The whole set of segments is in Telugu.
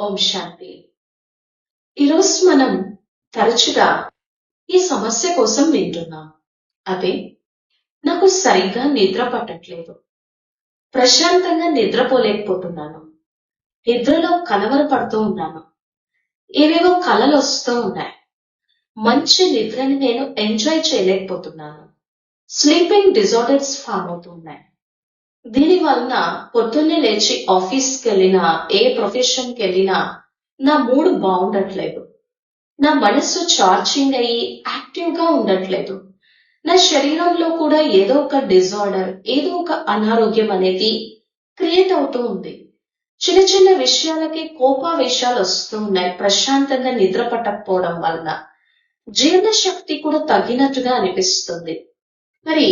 ఓం శాంతి. ఈరోజు మనం తరచుగా ఈ సమస్య కోసం వింటున్నాం. అదే నాకు సరిగ్గా నిద్ర పట్టట్లేదు. ప్రశాంతంగా నిద్రపోలేకపోతున్నాను. నిద్రలో కలవరపడుతూ ఉన్నాను. ఏవేవో కలలు వస్తూ ఉన్నాయి. మంచి నిద్రని నేను ఎంజాయ్ చేయలేకపోతున్నాను. స్లీపింగ్ డిజార్డర్స్ ఫామ్ అవుతున్నాయి దీనివలన దీని వలన పొద్దున్నే లేచి ఆఫీస్కి వెళ్ళినా ఏ ప్రొఫెషన్కి వెళ్ళినా నా మూడ్ బాగుండట్లేదు నా మనస్సు చార్జింగ్ అయ్యి యాక్టివ్గా ఉండట్లేదు. నా శరీరంలో కూడా ఏదో ఒక డిజార్డర్ ఏదో ఒక అనారోగ్యం అనేది క్రియేట్ అవుతూ ఉంది. చిన్న చిన్న విషయాలకి కోపావేశాలు వస్తూ ఉన్నాయి. ప్రశాంతంగా నిద్ర పట్టకపోవడం వలన జీర్ణశక్తి కూడా తగ్గినట్టుగా అనిపిస్తుంది. మరి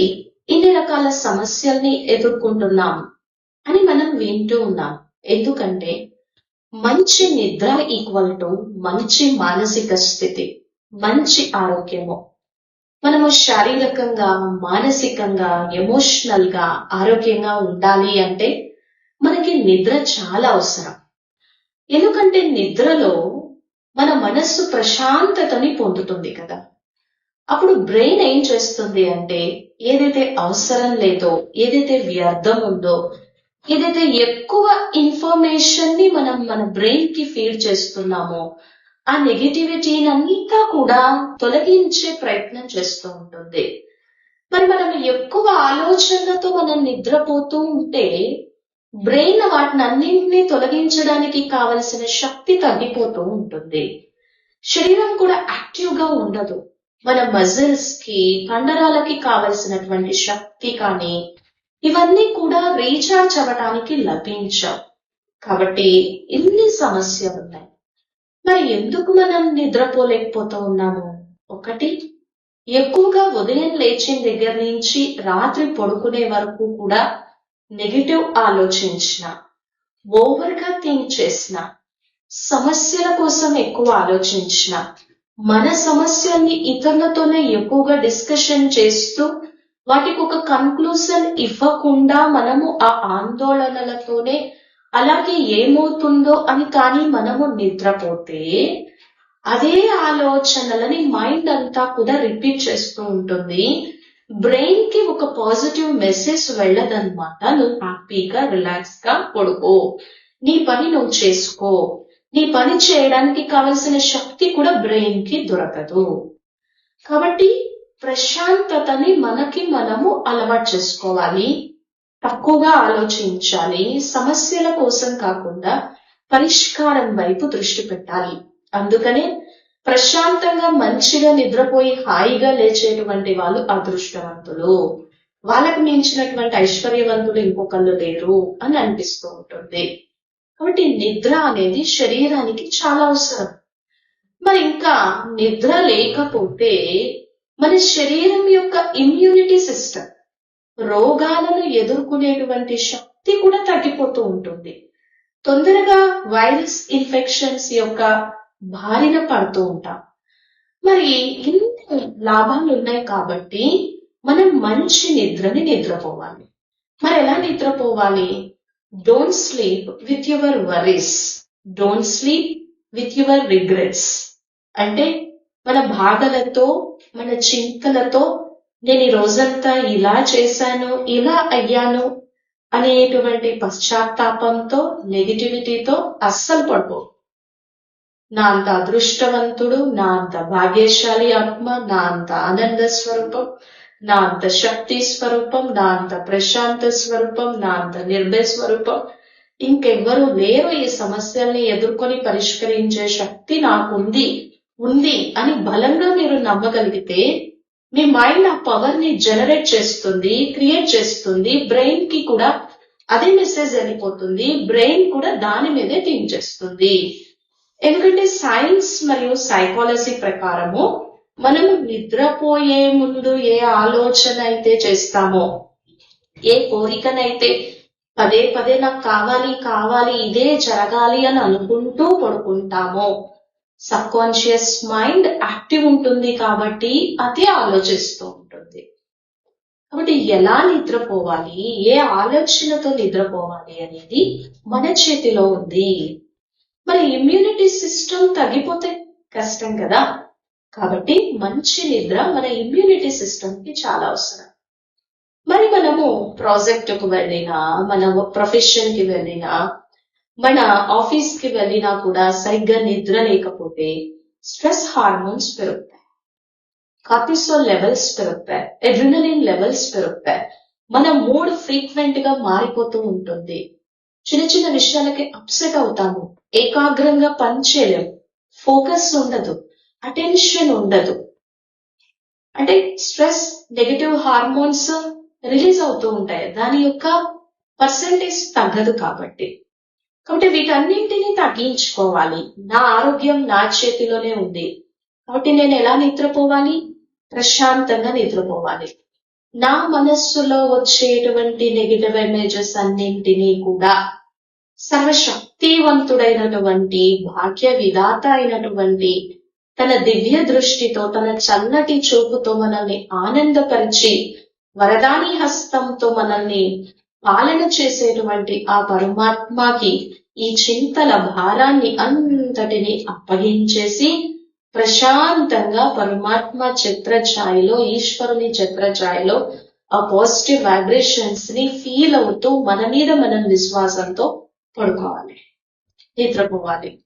ఇన్ని రకాల సమస్యల్ని ఎదుర్కొంటున్నాం అని మనం వింటూ ఉన్నాం. ఎందుకంటే మంచి నిద్ర ఈక్వల్ టు మంచి మానసిక స్థితి మంచి ఆరోగ్యము. మనము శారీరకంగా మానసికంగా ఎమోషనల్గా ఆరోగ్యంగా ఉండాలి అంటే మనకి నిద్ర చాలా అవసరం. ఎందుకంటే నిద్రలో మన మనస్సు ప్రశాంతతని పొందుతుంది కదా. అప్పుడు బ్రెయిన్ ఏం చేస్తుంది అంటే ఏదైతే అవసరం లేదో ఏదైతే వ్యర్థం ఉందో ఏదైతే ఎక్కువ ఇన్ఫర్మేషన్ని మనం మన బ్రెయిన్కి ఫీడ్ చేస్తున్నామో ఆ నెగిటివిటీని అంతా కూడా తొలగించే ప్రయత్నం చేస్తూ ఉంటుంది. మరి మనం ఎక్కువ ఆలోచనలతో మనం నిద్రపోతూ ఉంటే బ్రెయిన్ వాటిని అన్నింటినీ తొలగించడానికి కావలసిన శక్తి తగ్గిపోతూ ఉంటుంది. శరీరం కూడా యాక్టివ్గా ఉండదు. మన మజిల్స్కి కండరాలకి కావలసినటువంటి శక్తి కానీ ఇవన్నీ కూడా రీఛార్జ్ అవ్వటానికి లభించవు. కాబట్టి ఇన్ని సమస్యలు ఉన్నాయి మరి ఎందుకు మనం నిద్రపోలేకపోతూ ఉన్నాము ఒకటి ఎక్కువగా ఉదయం లేచిన దగ్గర నుంచి రాత్రి పడుకునే వరకు కూడా నెగిటివ్ ఆలోచించిన ఓవర్గా థింక్ చేసిన సమస్యల కోసం ఎక్కువ ఆలోచించిన మన సమస్యల్ని ఇతరులతోనే ఎక్కువగా డిస్కషన్ చేస్తూ వాటికి ఒక కన్క్లూషన్ ఇవ్వకుండా మనము ఆ ఆందోళనలతోనే అలాగే ఏమవుతుందో అని కానీ మనము నిద్రపోతే అదే ఆలోచనలని మైండ్ అంతా కూడా రిపీట్ చేస్తూ ఉంటుంది. బ్రెయిన్కి ఒక పాజిటివ్ మెసేజ్ వెళ్ళదన్నమాట. నువ్వు హ్యాపీగా రిలాక్స్గా పడుకో. నీ పని నువ్వు చేసుకో. నీ పని చేయడానికి కావలసిన శక్తి కూడా బ్రెయిన్కి దొరకదు. కాబట్టి ప్రశాంతతని మనకి మనము అలవాటు చేసుకోవాలి. తక్కువగా ఆలోచించాలి. సమస్యల కోసం కాకుండా పరిష్కారం వైపు దృష్టి పెట్టాలి. అందుకనే ప్రశాంతంగా మంచిగా నిద్రపోయి హాయిగా లేచేటువంటి వాళ్ళు అదృష్టవంతులు. వాళ్ళకు మించినటువంటి ఐశ్వర్యవంతులు ఇంకొకళ్ళు లేరు అని అనిపిస్తూ ఉంటుంది. కాబట్టి నిద్ర అనేది శరీరానికి చాలా అవసరం. మరి ఇంకా నిద్ర లేకపోతే మన శరీరం యొక్క ఇమ్యూనిటీ సిస్టమ్ రోగాలను ఎదుర్కొనేటువంటి శక్తి కూడా తగ్గిపోతూ ఉంటుంది. తొందరగా వైరస్ ఇన్ఫెక్షన్స్ యొక్క బారిన పడుతూ ఉంటాం. మరి ఇన్ని లాభాలు ఉన్నాయి కాబట్టి మనం మంచి నిద్రని నిద్రపోవాలి. మరి ఎలా నిద్రపోవాలి? Don't sleep with your worries don't sleep with your regrets అంటే మన బాధలతో మన చింతలతో నేను ఈ రోజంతా ఇలా చేశాను ఇలా అయ్యాను అనేటువంటి పశ్చాత్తాపంతో నెగిటివిటీతో అస్సలు పడుకో. నా అంత అదృష్టవంతుడు నా అంత భాగ్యశాలి ఆత్మ నా అంత ఆనంద స్వరూపం నా అంత శక్తి స్వరూపం నా అంత ప్రశాంత స్వరూపం నా అంత నిర్భయ స్వరూపం. ఇంకెవ్వరూ లేరు ఈ సమస్యల్ని ఎదుర్కొని పరిష్కరించే శక్తి నాకుంది ఉంది అని బలంగా మీరు నమ్మగలిగితే మీ మైండ్ ఆ పవర్ని జనరేట్ చేస్తుంది క్రియేట్ చేస్తుంది బ్రెయిన్కి కూడా అదే మెసేజ్ వెళ్ళిపోతుంది బ్రెయిన్ కూడా దాని మీదే థింక్ చేస్తుంది. ఎందుకంటే సైన్స్ మరియు సైకాలజీ ప్రకారము మనం నిద్రపోయే ముందు ఏ ఆలోచన అయితే చేస్తామో ఏ కోరికనైతే పదే పదే నాకు కావాలి కావాలి ఇదే జరగాలి అని అనుకుంటూ పడుకుంటామో సబ్ కాన్షియస్ మైండ్ యాక్టివ్ ఉంటుంది కాబట్టి అదే ఆలోచిస్తూ ఉంటుంది. కాబట్టి ఎలా నిద్రపోవాలి ఏ ఆలోచనతో నిద్రపోవాలి అనేది మన చేతిలో ఉంది. మరి ఇమ్యూనిటీ సిస్టమ్ తగ్గిపోతే కష్టం కదా. కాబట్టి మంచి నిద్ర మన ఇమ్యూనిటీ సిస్టమ్కి చాలా అవసరం. మరి మనము ప్రాజెక్ట్కు వెళ్ళినా మన ప్రొఫెషన్కి వెళ్ళినా మన ఆఫీస్కి వెళ్ళినా కూడా సరిగ్గా నిద్ర లేకపోతే స్ట్రెస్ హార్మోన్స్ పెరుగుతాయి. కార్టిసోల్ లెవెల్స్ పెరుగుతాయి. ఎడ్రినలిన్ లెవెల్స్ పెరుగుతాయి. మన మూడ్ ఫ్రీక్వెంట్గా మారిపోతూ ఉంటుంది. చిన్న చిన్న విషయాలకి అప్సెట్ అవుతాము. ఏకాగ్రంగా పనిచేయలేము. ఫోకస్ ఉండదు. అటెన్షన్ ఉండదు. అంటే స్ట్రెస్ నెగటివ్ హార్మోన్స్ రిలీజ్ అవుతూ ఉంటాయి. దాని యొక్క పర్సంటేజ్ తగ్గదు కాబట్టి. కాబట్టి వీటన్నింటినీ తగ్గించుకోవాలి. నా ఆరోగ్యం నా చేతిలోనే ఉంది. కాబట్టి నేను ఎలా నిద్రపోవాలి? ప్రశాంతంగా నిద్రపోవాలి. నా మనస్సులో వచ్చేటువంటి నెగిటివ్ ఇమేజెస్ అన్నింటినీ కూడా సర్వశక్తివంతుడైనటువంటి భాగ్య విధాత అయినటువంటి తన దివ్య దృష్టితో తన చల్లటి చూపుతో మనల్ని ఆనందపరిచి వరదాని హస్తంతో మనల్ని పాలన చేసేటువంటి ఆ పరమాత్మకి ఈ చింతల భారాన్ని అంతటిని అప్పగించేసి ప్రశాంతంగా పరమాత్మ చిత్రఛాయలో ఈశ్వరుని చిత్రఛాయలో ఆ పాజిటివ్ వైబ్రేషన్స్ని ఫీల్ అవుతూ మన మీద మనం విశ్వాసంతో పడుకోవాలి. నిద్రపోవాలి.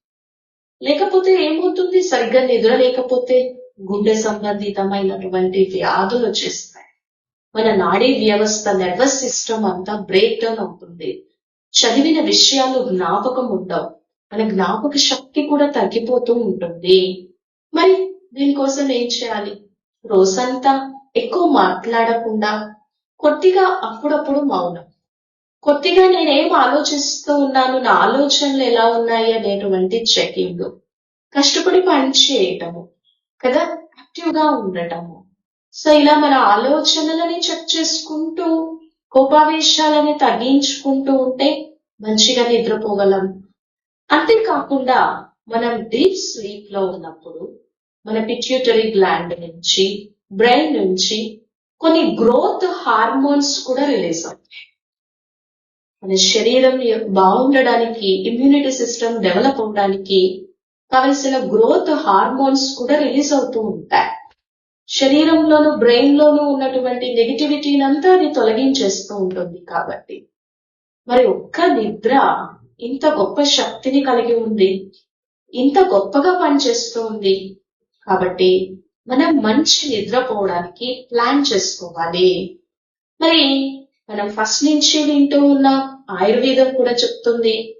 లేకపోతే ఏమవుతుంది? సరిగ్గా నిద్ర లేకపోతే గుండె సంబంధితమైనటువంటి వ్యాధులు వచ్చేస్తాయి. మన నాడీ వ్యవస్థ నర్వస్ సిస్టమ్ అంతా బ్రేక్ డౌన్ అవుతుంది. చదివిన విషయాలు జ్ఞాపకం ఉండవు. మన జ్ఞాపక శక్తి కూడా తగ్గిపోతూ ఉంటుంది. మరి దీనికోసం ఏం చేయాలి? రోజంతా ఎక్కువ మాట్లాడకుండా కొద్దిగా అప్పుడప్పుడు మౌనం. కొద్దిగా నేనేం ఆలోచిస్తూ ఉన్నాను నా ఆలోచనలు ఎలా ఉన్నాయి అనేటువంటి చెకింగ్ కష్టపడి పని చేయటము కదా? యాక్టివ్గా ఉండటము. సో ఇలా మన ఆలోచనలని చెక్ చేసుకుంటూ కోపావేశాలని తగ్గించుకుంటూ ఉంటే మంచిగా నిద్రపోగలం. అంతేకాకుండా మనం డీప్ స్లీప్లో ఉన్నప్పుడు మన పిట్యూటరీ గ్లాండ్ నుంచి బ్రెయిన్ నుంచి కొన్ని గ్రోత్ హార్మోన్స్ కూడా రిలీజ్ అవుతాయి. మన శరీరం బాగుండడానికి ఇమ్యూనిటీ సిస్టమ్ డెవలప్ అవడానికి కావలసిన గ్రోత్ హార్మోన్స్ కూడా రిలీజ్ అవుతూ ఉంటాయి. శరీరంలోనూ బ్రెయిన్లోనూ ఉన్నటువంటి నెగిటివిటీని అంతా అది తొలగించేస్తూ ఉంటుంది కాబట్టి. మరి ఒక్క నిద్ర ఇంత గొప్ప శక్తిని కలిగి ఉంది ఇంత గొప్పగా పనిచేస్తూ ఉంది కాబట్టి మనం మంచి నిద్రపోవడానికి ప్లాన్ చేసుకోవాలి. మరి మనం ఫస్ట్ నుంచి వింటూ ఉన్న. ఆయుర్వేదం కూడా చెప్తుంది.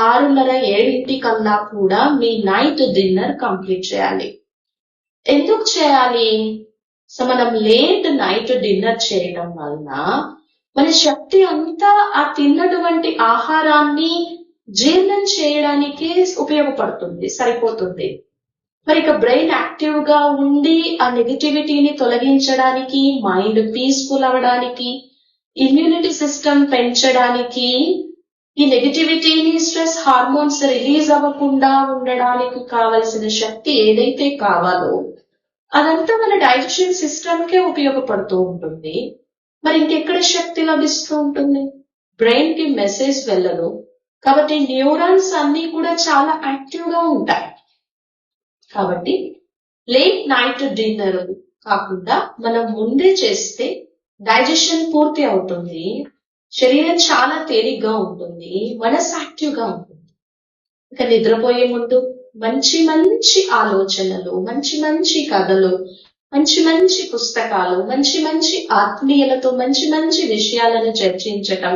ఆరున్నర ఏడింటి కల్లా కూడా మీ నైట్ డిన్నర్ కంప్లీట్ చేయాలి. ఎందుకు చేయాలి? సో మనం లేట్ నైట్ డిన్నర్ చేయడం వలన మన శక్తి అంతా ఆ తిన్నటువంటి ఆహారాన్ని జీర్ణం చేయడానికి ఉపయోగపడుతుంది సరిపోతుంది. మరి ఇక బ్రెయిన్ యాక్టివ్గా ఉండి ఆ నెగిటివిటీని తొలగించడానికి మైండ్ పీస్ఫుల్ అవడానికి ఇమ్యూనిటీ సిస్టమ్ పెంచడానికి ఈ నెగిటివిటీని స్ట్రెస్ హార్మోన్స్ రిలీజ్ అవ్వకుండా ఉండడానికి కావలసిన శక్తి ఏదైతే కావాలో అదంతా మన డైజెషన్ సిస్టమ్ కే ఉపయోగపడుతూ ఉంటుంది. మరి ఇంకెక్కడ శక్తి లభిస్తూ ఉంటుంది? బ్రెయిన్కి మెసేజ్ వెళ్ళదు. కాబట్టి న్యూరాన్స్ అన్ని కూడా చాలా యాక్టివ్గా ఉంటాయి. కాబట్టి లేట్ నైట్ డిన్నర్ కాకుండా మనం ముందే చేస్తే డైజెషన్ పూర్తి అవుతుంది. శరీరం చాలా తేలిగ్గా ఉంటుంది. మనసు యాక్టివ్గా ఉంటుంది. ఇక నిద్రపోయే ముందు మంచి మంచి ఆలోచనలు మంచి మంచి కథలు మంచి మంచి పుస్తకాలు మంచి మంచి ఆత్మీయులతో మంచి మంచి విషయాలను చర్చించటం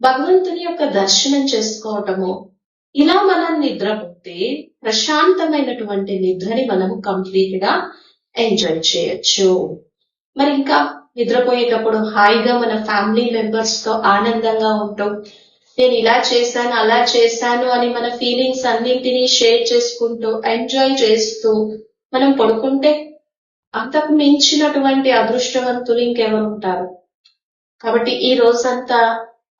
భగవంతుని యొక్క దర్శనం చేసుకోవటము ఇలా మనం నిద్రపోతే ప్రశాంతమైనటువంటి నిద్రని మనము కంప్లీట్గా ఎంజాయ్ చేయొచ్చు. మరి ఇంకా నిద్రపోయేటప్పుడు హాయిగా మన ఫ్యామిలీ మెంబర్స్తో ఆనందంగా ఉంటాం నేను ఇలా చేశాను అలా చేశాను అని మన ఫీలింగ్స్ అన్నింటినీ షేర్ చేసుకుంటూ ఎంజాయ్ చేస్తూ మనం పడుకుంటే అంతకు మించినటువంటి అదృష్టవంతులు ఇంకెవరు ఉంటారు. కాబట్టి ఈ రోజంతా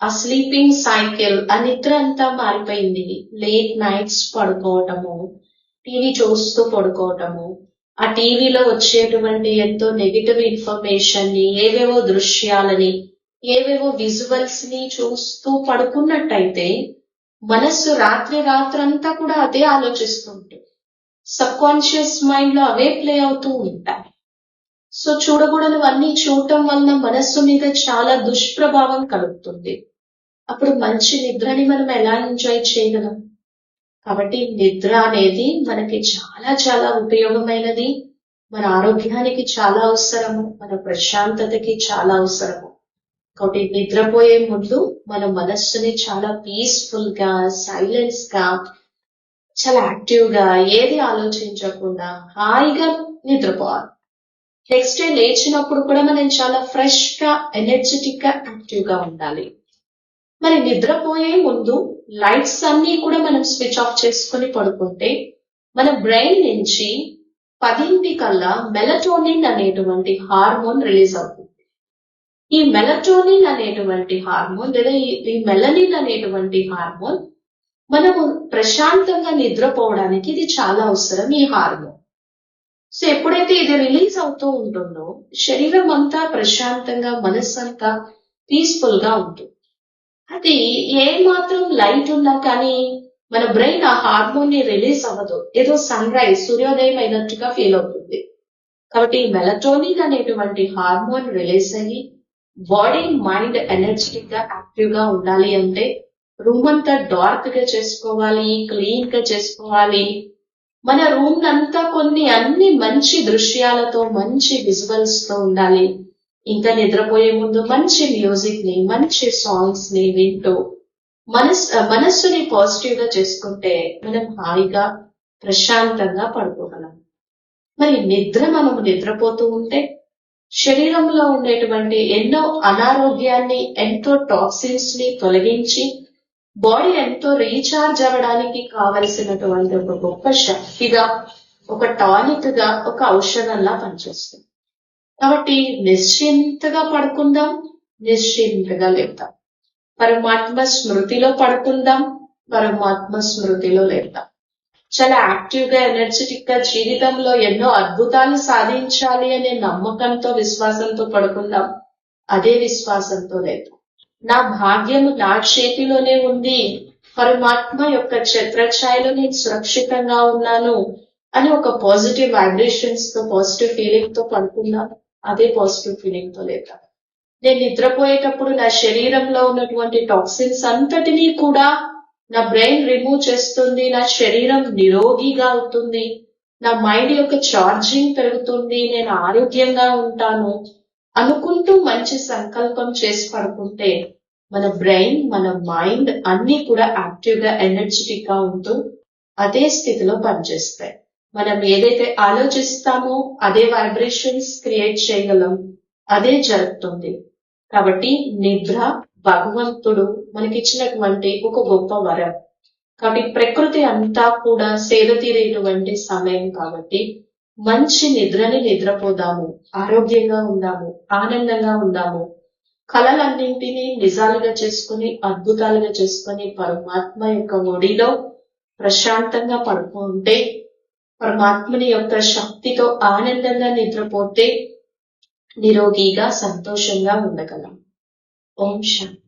ఆ స్లీపింగ్ సైకిల్ ఆ నిద్ర అంతా మారిపోయింది. లేట్ నైట్స్ పడుకోవటము టీవీ చూస్తూ పడుకోవటము ఆ టీవీలో వచ్చేటువంటి ఎంతో నెగిటివ్ ఇన్ఫర్మేషన్ని ఏవేవో దృశ్యాలని ఏవేవో విజువల్స్ని చూస్తూ పడుకున్నట్టయితే మనస్సు రాత్రి రాత్రంతా కూడా అదే ఆలోచిస్తుంటుంది సబ్ కాన్షియస్ మైండ్లో అవే ప్లే అవుతూ ఉంటాయి. సో చూడకూడనివన్నీ చూడటం వలన మనస్సు మీద చాలా దుష్ప్రభావం కలుగుతుంది. అప్పుడు మంచి నిద్రని మనం ఎలా ఎంజాయ్ చేయగలం? కాబట్టి నిద్ర అనేది మనకి చాలా చాలా ఉపయోగమైనది. మన ఆరోగ్యానికి చాలా అవసరము. మన ప్రశాంతతకి చాలా అవసరము. కాబట్టి నిద్రపోయే ముందు మన మనస్సుని చాలా పీస్ఫుల్గా సైలెన్స్గా చాలా యాక్టివ్గా ఏది ఆలోచించకుండా హాయిగా నిద్రపోవాలి. నెక్స్ట్ డే లేచినప్పుడు కూడా మనం చాలా ఫ్రెష్గా ఎనర్జెటిక్గా యాక్టివ్గా ఉండాలి. మరి నిద్రపోయే ముందు లైట్స్ అన్ని కూడా మనం స్విచ్ ఆఫ్ చేసుకుని పడుకుంటే మన బ్రెయిన్ నుంచి పదింటి కల్లా మెలటోనిన్ అనేటువంటి హార్మోన్ రిలీజ్ అవుతుంది. ఈ మెలటోనిన్ అనేటువంటి హార్మోన్ లేదా ఈ- ఈ మెలనిన్ అనేటువంటి హార్మోన్ మనము ప్రశాంతంగా నిద్రపోవడానికి ఇది చాలా అవసరం ఈ హార్మోన్. సో ఎప్పుడైతే ఇది రిలీజ్ అవుతూ ఉంటుందో శరీరం అంతా ప్రశాంతంగా మనస్సు అంతా పీస్ఫుల్గా ఉంటుంది. అది ఏ మాత్రం లైట్ ఉన్నా కానీ మన బ్రెయిన్ ఆ హార్మోన్ని రిలీజ్ అవ్వదు. ఏదో సన్ రైజ్ సూర్యోదయం అయినట్టుగా ఫీల్ అవుతుంది. కాబట్టి మెలటోనిన్ అనేటువంటి హార్మోన్ రిలీజ్ అయ్యి బాడీ మైండ్ ఎనర్జెటిక్గా యాక్టివ్గా ఉండాలి అంటే రూమ్ అంతా డార్క్గా చేసుకోవాలి క్లీన్గా చేసుకోవాలి. మన రూమ్ అంతా కొన్ని అన్ని మంచి దృశ్యాలతో మంచి విజువల్స్తో ఉండాలి. ఇంకా నిద్రపోయే ముందు మంచి మ్యూజిక్ని మంచి సాంగ్స్ని వింటూ మనస్ మనస్సుని పాజిటివ్గా చేసుకుంటే మనం హాయిగా ప్రశాంతంగా పడుకోగలం. మరి నిద్ర మనము నిద్రపోతూ ఉంటే శరీరంలో ఉండేటువంటి ఎన్నో అనారోగ్యాన్ని ఎంతో టాక్సిన్స్ని తొలగించి బాడీ ఎంతో రీఛార్జ్ అవ్వడానికి కావలసినటువంటి ఒక గొప్ప శక్తిగా ఒక టానిక్గా ఒక ఔషధంలా పనిచేస్తుంది. కాబట్టి నిశ్చింతగా పడుకుందాం నిశ్చింతగా లేద్దాం పరమాత్మ స్మృతిలో పడుకుందాం పరమాత్మ స్మృతిలో లేద్దాం చాలా యాక్టివ్గా ఎనర్జెటిక్గా జీవితంలో ఎన్నో అద్భుతాలు సాధించాలి అనే నమ్మకంతో విశ్వాసంతో పడుకుందాం. అదే విశ్వాసంతో లేదు నా భాగ్యం నా చేతిలోనే ఉంది. పరమాత్మ యొక్క ఛత్రఛాయలో నేను సురక్షితంగా ఉన్నాను అని ఒక పాజిటివ్ వైబ్రేషన్స్తో పాజిటివ్ ఫీలింగ్తో పడుకుందాం. అదే పాజిటివ్ ఫీలింగ్తో లేదా నేను నిద్రపోయేటప్పుడు నా శరీరంలో ఉన్నటువంటి టాక్సిన్స్ అంతటినీ కూడా నా బ్రెయిన్ రిమూవ్ చేస్తుంది నా శరీరం నిరోగిగా అవుతుంది నా మైండ్ యొక్క ఛార్జింగ్ పెరుగుతుంది నేను ఆరోగ్యంగా ఉంటాను అనుకుంటూ మంచి సంకల్పం చేసి పడుకుంటే మన బ్రెయిన్ మన మైండ్ అన్ని కూడా యాక్టివ్గా ఎనర్జెటిక్గా ఉంటూ అదే స్థితిలో పనిచేస్తాయి. మనం ఏదైతే ఆలోచిస్తామో అదే వైబ్రేషన్స్ క్రియేట్ చేయగలం. అదే జరుగుతుంది. కాబట్టి నిద్ర భగవంతుడు మనకిచ్చినటువంటి ఒక గొప్ప వరం. కాబట్టి ప్రకృతి అంతా కూడా సేద తీరేటువంటి సమయం కాబట్టి మంచి నిద్రని నిద్రపోదాము. ఆరోగ్యంగా ఉందాము. ఆనందంగా ఉందాము. కళలన్నింటినీ నిజాలుగా చేసుకుని అద్భుతాలుగా చేసుకుని పరమాత్మ యొక్క ఒడిలో ప్రశాంతంగా పడుకుంటే పరమాత్మని యొక్క శక్తితో ఆనందంగా నిద్రపోతే నిరోగిగా సంతోషంగా ఉండగలం. ఓం శాంతి.